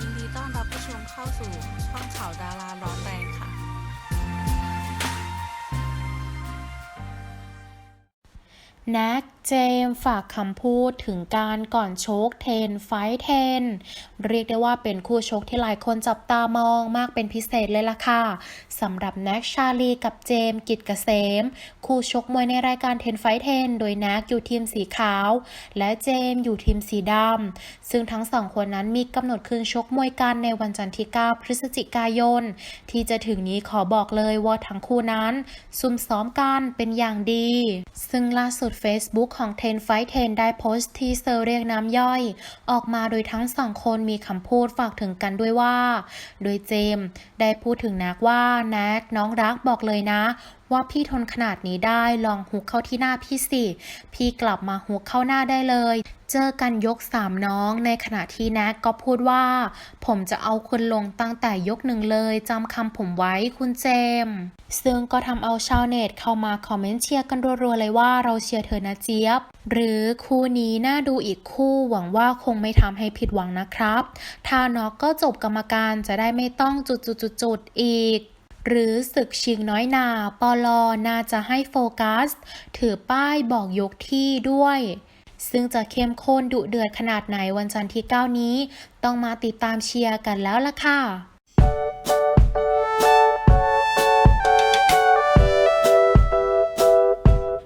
ยินดีต้อนรับผู้ชมเข้าสู่ช่องข่าวดาราร้อนแรงค่ะ แน็กเจมฝากคำพูดถึงการก่อนชกเทนไฟท์เทนเรียกได้ว่าเป็นคู่ชกที่หลายคนจับตามองมากเป็นพิเศษเลยล่ะค่ะสำหรับแน็กชาลีกับเจมกิจเกษม คู่ชกมวยในรายการเทนไฟท์เทนโดยแน็กอยู่ทีมสีขาว และเจมอยู่ทีมสีดำซึ่งทั้งสองคนนั้นมีกำหนดคืนชกมวยกันในวันจันทร์ที่ 9 พฤศจิกายน ที่จะถึงนี้ขอบอกเลยว่าทั้งคู่นั้นซุ่มซ้อมกันเป็นอย่างดี ซึ่งล่าสุด Facebook ของ10 Fight 10 ได้โพสต์ทีเซอร์เรียกน้ำย่อย ออกมาโดยทั้งสองคนมีคำพูดฝากถึงกันด้วยว่า โดยเจมส์ได้พูดถึงนักว่านักน้องรักบอกเลยนะว่าพี่ทนขนาดนี้ได้ลองฮุกเข้าที่หน้าพี่สิ พี่กลับมาฮุกเข้าหน้าได้เลย เจอกันยกสามน้องในขณะที่แน็กก็พูดว่า ผมจะเอาคุณลงตั้งแต่ยกหนึ่งเลยจำคำผมไว้คุณเจมส์ซึ่งก็ทำเอาชาวเน็ตเข้ามาคอมเมนต์เชียร์กันรัวๆเลยว่าเราเชียร์เธอนะเจี๊ยบ หรือคู่นี้น่าดูอีกคู่หวังว่าคงไม่ทำให้ผิดหวังนะครับ ถ้าน็อกก็จบกรรมการจะได้ไม่ต้องจุดๆๆอีก หรือศึกชิงน้อยนาปอลอน่าจะให้โฟกัส ถือป้ายบอกยกที่ด้วย ซึ่งจะเข้มข้นดุเดือดขนาดไหนวันจันทร์ที่ 9 นี้ ต้องมาติดตามเชียร์กันแล้วล่ะค่ะ